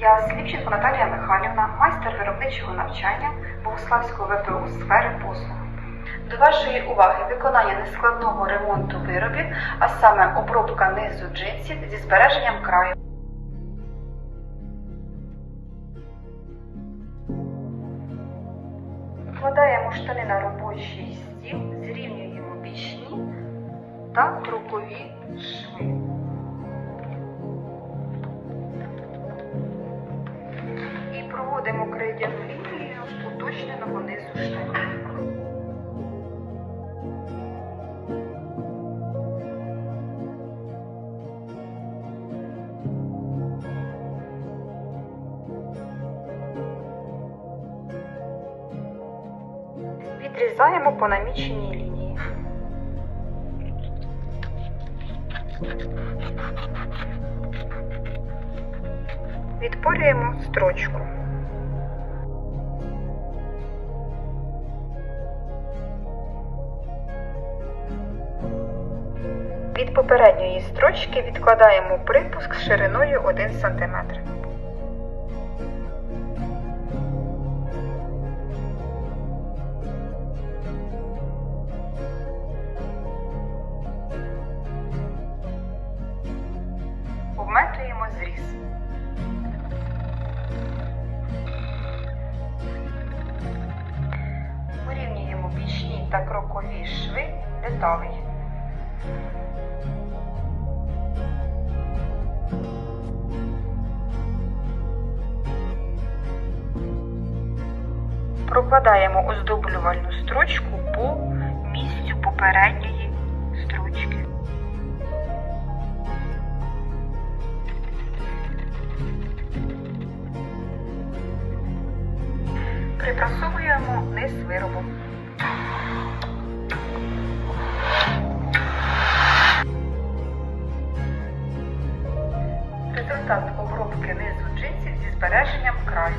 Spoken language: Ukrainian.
Я Сліпченко Наталія Михайлівна, майстер виробничого навчання Богославського ВПУ сфери послуг. До вашої уваги виконання нескладного ремонту виробів, а саме обробка низу джинсів зі збереженням краю. Вкладаємо штани на робочий стіл, зрівнюємо бічні та крукові проводимо крейдяну лінію уточненого низу штанів. Відрізаємо по наміченій лінії. Відпорюємо строчку. Від попередньої строчки відкладаємо припуск з шириною 1 см. Обметуємо зріз. Порівнюємо бічні та крокові шви деталей. Прокладаємо оздоблювальну строчку по місцю попередньої строчки. Припрасовуємо низ виробу. Результат обробки низу джинсів зі збереженням краю.